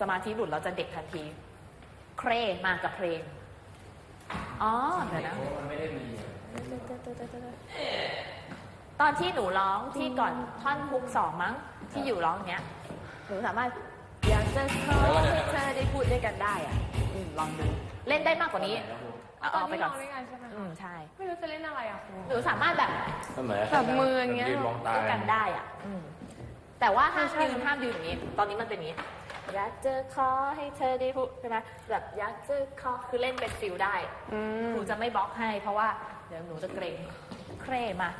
สมาธิหลุดเราจะเด็กทันที เครมากับเพลง อ๋อเดี๋ยวนะ มันไม่ได้มีตอนที่หนูร้องที่ก่อนท่อนฮุกสองมั้ง ที่อยู่ร้องเนี้ย หนูสามารถอยากจะขอให้เธอได้พูดด้วยกันได้อะอืมลองดูเล่นได้มากกว่านี้เอาเอาไปก่อนตที่ร้งด้วยกันใช่ไหมอืมใช่ไม่รู้จะเล่นอะไรอะครู หนูสามารถแบบก็เหมือนแบบมืออย่างเงี้ย ยืนมองตาด้วยกันได้อะอืมแต่ว่าห้ามยืนห้ามยืนอย่างนี้ ตอนนี้มันเป็นอย่างนี้ อยากจะขอให้เธอได้พูดใช่ไหมแบบอยากจะขอคือเล่นเป็นฟิลได้อืมครูจะไม่บล็อกให้ เพราะว่าเดี๋ยวหนูจะเกรงเคร่มา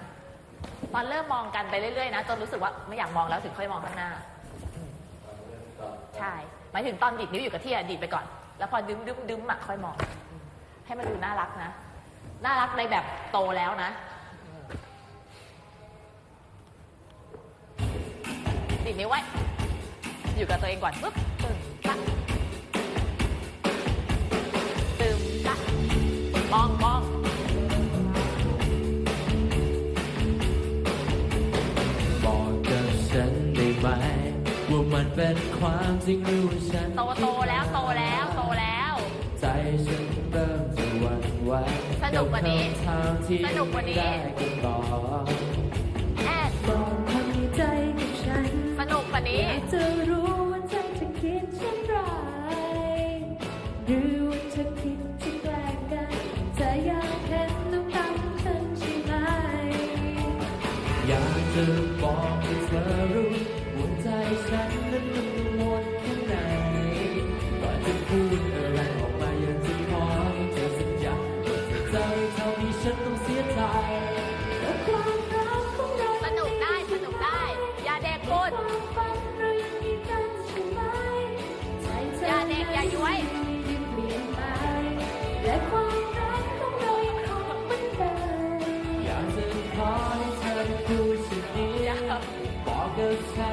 ตอนเริ่มมองกันไปเรื่อยๆนะจนรู้สึกว่าไม่อยากมองแล้วถึงค่อยมองข้างหน้าอืมใช่หมายถึงตอนดีดนิ้วอยู่กับที่อะดีดไปก่อน แล้วพอดึ้มดึ้มดึ้มอะค่อยมองอืมให้มันดูน่ารักนะ น่ารักในแบบโตแล้วนะอืมดีดนิ้วไว้ อยู่กับตัวเองก่อนปุ๊บตึมตักตึมตักมองมองบอกกับฉันได้ไหมว่ามันเป็นความจริงหรือว่าฉันโตโตแล้วโตแล้วโตแล้ว ใจฉันเริ่มจะหวั่นไหวสนุกกว่านี้บคำถามที่สนุกกว่านี้ ได้คำตอบแอดบอกความในใจกับฉันสนุกกว่านี้อยากจะรู้ อบอกให้เธอรู้หัวใจฉันนั้นมันกังวลแค่ไหนก่อนจะพูด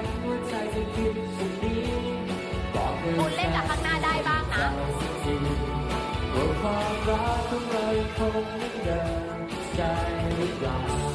บฉันว่าใจจะคิดสิ่งนี้บอกกับคุณเล่นกับข้างหน้าได้บ้างนะสักทีว่าความรักของเรายังคงเหมือนเดิมใช่หรือเปล่า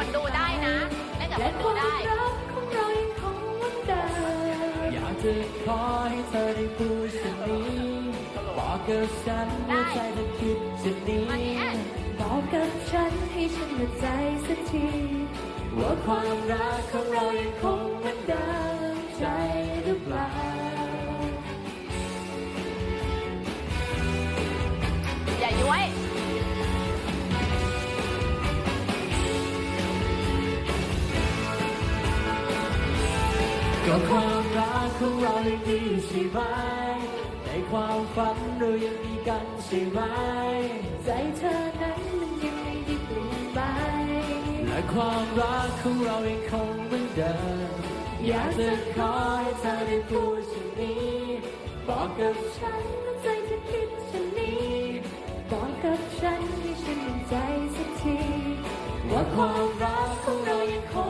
คุณเล่นกับคนดูได้นะเล่นกับคนดูได้และความรักของเรายังคงเหมือนเดิมอยากจะขอให้เธอได้พูดสิ่งนี้ บอกกับฉันว่าใจจะคิดจะหนีมานี่แอนบอกกับฉันให้ฉันมาใจสักที ว่าความรักของเรายังคงเหมือนเดิมใจหรือเปล่า อย่าย้วย ก็ความรักของเรายังดีใช่ไหมในความฝันเรายังมีกันใช่ไหมใจเธอนั้นมันยังไม่ได้เปลี่ยนไปและความรักของเรายังคงเหมือนเดิมอยากจะขอให้เธอได้พูดสิ่งนี้บอกกับฉันว่าใจจะคิดฉันนี้บอกกับฉันให้ฉันมั่นใจสักทีว่าความรักของเรายังคง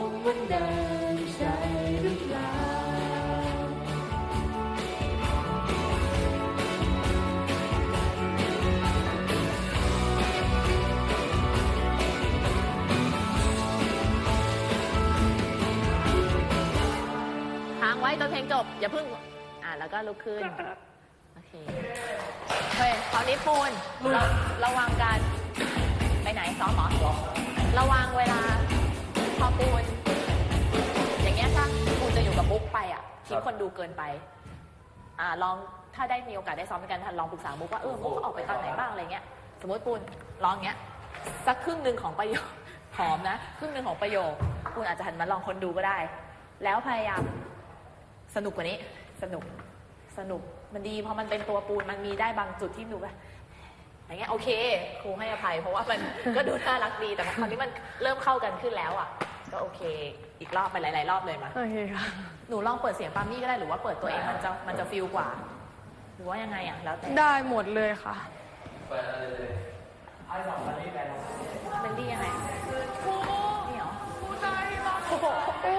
อย่าเพิ่ง อ่าแล้วก็ลุกขึ้น โอเค เฮ้ยคราวนี้ปูนเราระวังการไปไหนซ้อมเหรอระวังเวลาพอปูน อย่างเงี้ยถ้าปูนจะอยู่กับบุ๊กไปอะทิ้งคนดูเกินไป อ่าลองถ้าได้มีโอกาสได้ซ้อมด้วยกันลองปรึกษาบุ๊กว่าเออบุ๊กเขาออกไปตอนไหนบ้างอะไรเงี้ย สมมติปูนลองเงี้ยสักครึ่งหนึ่งของประโยคหอมนะ ครึ่งหนึ่งของประโยคปูนอาจจะหันมาลองคนดูก็ได้ แล้วพยายาม สนุกกว่านี้ สนุกสนุกมันดีเพราะมันเป็นตัวปูนมันมีได้บางจุดที่หนูแบบอย่างเงี้ยโอเคครูให้อภัย เพราะว่ามันก็ดูน่ารักดีแต่ว่าคราวนี้มันเริ่มเข้ากันขึ้นแล้วอะ ก็โอเค อีกรอบไปหลาย ๆ รอบเลยมาโอเคค่ะหนูลองเปิดเสียงปามี่ก็ได้หรือว่าเปิดตัวเองมันจะมันจะฟิลกว่า หรือว่ายังไงอะแล้วแต่ได้หมดเลยค่ะเบนดี้ยังไงนี่เหรอโอ้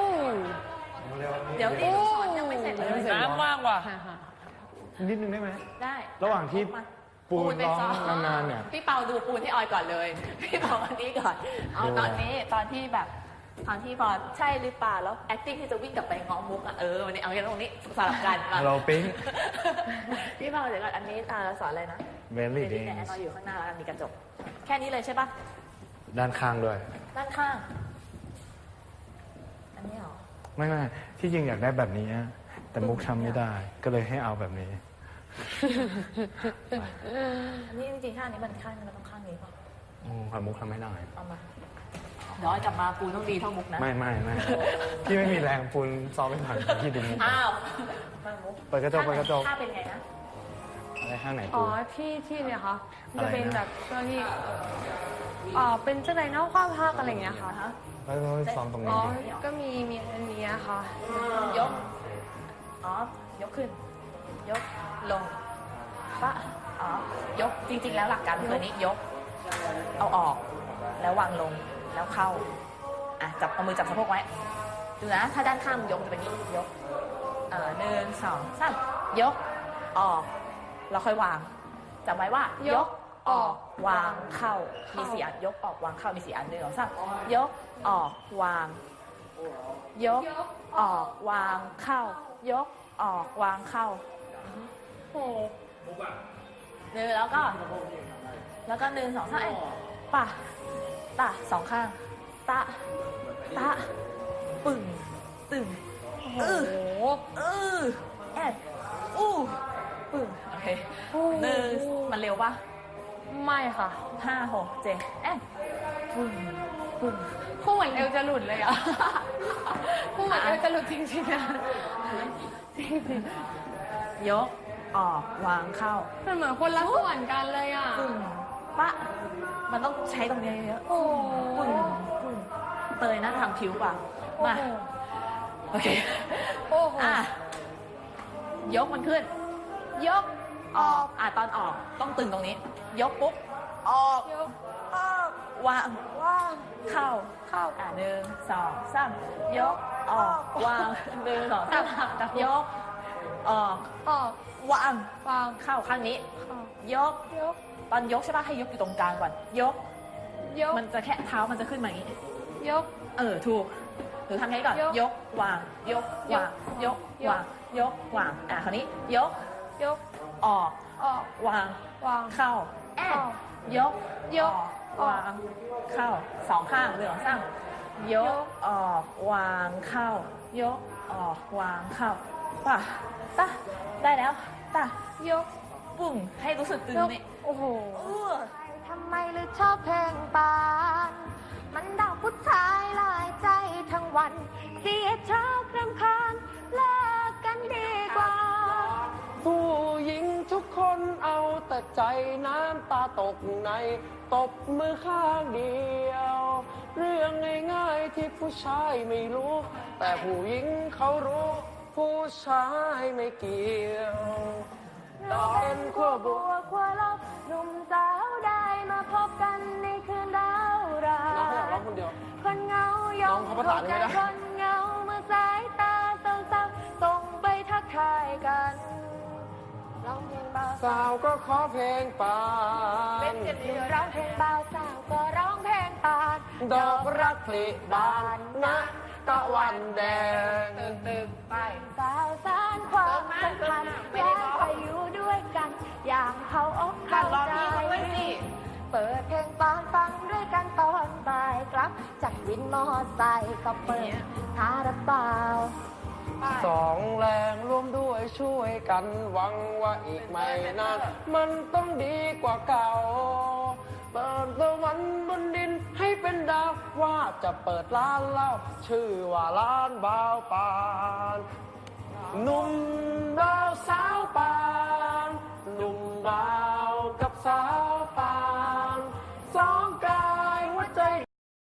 เดี๋ยวดิสอนยังไม่เสร็ จเลยน้ำว่างว่ะ นิดนึงได้ไหม ได้ระหว่างที่มาปูนไปร้องซ้มนานๆเนี่ย พี่เปาดูปูนที่ออยก่อนเลย พี่เปาอันนี้ก่อนเอาโอ้ตอนนี้ตอนที่แบบตอนที่พอใช่หรือเปล่าแล้ว acting ที่จะวิ่งกลับไปง้อมุกอะเออวันนี้เอาอย่างตรงนี้สลับกันมาเราปิ๊ง พี่เปาเดี๋ยวก่อนอันนี้อ่าเราสอนอะไรนะเบลลี่เดี๋ยวเดที่งไหนเราอยู่ข้างหน้าแล้วกันมีกระจก แค่นี้เลยใช่ปะด้านข้างด้วย ด้านข้าง อันนี้เหรอ ไม่ไม่ที่จริงอยากได้แบบนี้อะ แต่มุกทำไม่ได้ ก็เลยให้เอาแบบนี้ อันนี้จริงๆข้างนี้มันข้างนี้มันต้องข้างนี้ป่ะโอ้ขอมุกทำไม่ได้ เอามาเดี๋ยวออยกลับมาปูนต้องดีเท่ามุกนะ ไม่ไม่ไม่พี่ไม่มีแรงปูนซ้อมไม่ผ่านพี่ดูมุกอ้าวมามุกเปิดกระจกเปิดกระจกถ้าเป็นไงนะ อะไรข้างไหนอ๋ปูอนที่ที่เนี่ยค่ะอะจะไรนะเป็นแบบช่วงที่อ่าเป็นจังไรเนอกความภาคอะไรอย่างเงี้ยค่ะฮะแล้วเราซ้อมตรงอ๋นี้อดิก็มีมีอันนี้ค่ะ ยก อ๋อยกขึ้น ยกลงปะอ๋อยกจริง ๆ แล้วหลักการคืออันนี้ยก เอาออก แล้ววางลงแล้วเข้าอะจับเอามือจับสะโพกไว้ดูนะถ้าด้านข้างยกจะเป็นอย่างนี้ยกเอ่อหนึ่งสองสามยกออกแล้วค่อยวางจำไว้ว่ายยกกออกวางเข้าเข้ามีมีสี่อันยกออกวางเข้ามีสี่อันหนึ่งสองสามยกออกวาง ยกออกวางเข้า ยกออกวางเข้าโอ้หนึ่งแล้วก็ แล้วก็หนึ่งสองสามเอ้ยป่ะตะสองข้าง ตะ ตะ ปึ่ง ตึงโหอือแอดอู้ปึ่งโอเคหนึ่งมันเร็วปะไม่ค่ะห้าหกเจ็ดแอดปึ่ง ปึ่งพูดเหมือนเอวจะหลุดเลยอะพูดเหมือนเอวจะหลุดจริงๆนะจริงยกออกวางเข้าๆมันเหมือนคนละส่วนกันเลยอะ ปึ่งปะมันต้องใช้ตรงนี้เยอะโอ้ๆปึ่งปึ่งเตยหน้าทำผิวป่ะโอ้มาโหโอเค โอ้โห อะ ยกมันขึ้น ยกออก อะ ตอนออกต้องตึงตรงนี้ ยกปุ๊บ ออก ยก ออก วางว่าง เข้าเข้าอะหนึ่งสองสามยกออกวางหนึ่งสองสามยกออกออกวางวางเข้าข้างนี้ เข้ายกยกตอนยกใช่ป่ะให้ยกอยู่ตรงกลางก่อนยก ยกมันจะแค่เท้ามันจะขึ้นมาอย่างนี้ยก เออถูกหรือทำแค่นี้ก่อน ยก ยก วาง ยก วางยกยก วาง ยก วาง อะ คราวนี้ ยก ยก ออก ออก วาง วาง เข้าแอเข้าด ยกยกออกวาง เข้าสองข้างเรื่องสร้างยยกกออกวางเข้า ยกออกวางเข้าป่ะตะได้แล้วตะยกปุ้งให้รู้สึกตึงยกนี่โอ้โหเออทำไมเลยชอบเพลงปาน มันดอกผู้ชายหลายใจทั้งวัน เสียชอบ ใจน้ำตาตกใน ตบมือข้างเดียว เรื่องง่ายๆที่ผู้ชายไม่รู้ แต่ผู้หญิงเขารู้ ผู้ชายไม่เกี่ยวเป็นขั้วบบัววกขั้วลบหนุ่มสาวได้มาพบกันในคืนดาวราน้องเขาอยากร้องคนเดียวคนเหงายอมน้องเขาประสานไม่ได้คน สาวก็ขอเพลงปาเป็นนกันเดียวร้องเพลงเบาสาวก็ร้องเพลงปานดอกรักผลิบานนะตะวันแดงตึงตึงไปสาวสารความสัมพันธ์อยากไปอยู่ด้วยกัน อย่างเขาอกกัเข้านรอใจพี่เขาด้วยสิเปิดเพลงปานฟังด้วยกันตอนบ่ายกลับจากวินมอไซค์ก็เปิดคาราบาว สองแรงร่วมด้วยช่วยกันหวังว่าอีกไม่นานมันต้องดีกว่าเก่า เปิดตะวันบนดินให้เป็นดาวว่าจะเปิดร้านเหล้าชื่อว่าร้านบ่าวปานหนุ่มบ่าวสาวปานหนุ่มบ่าว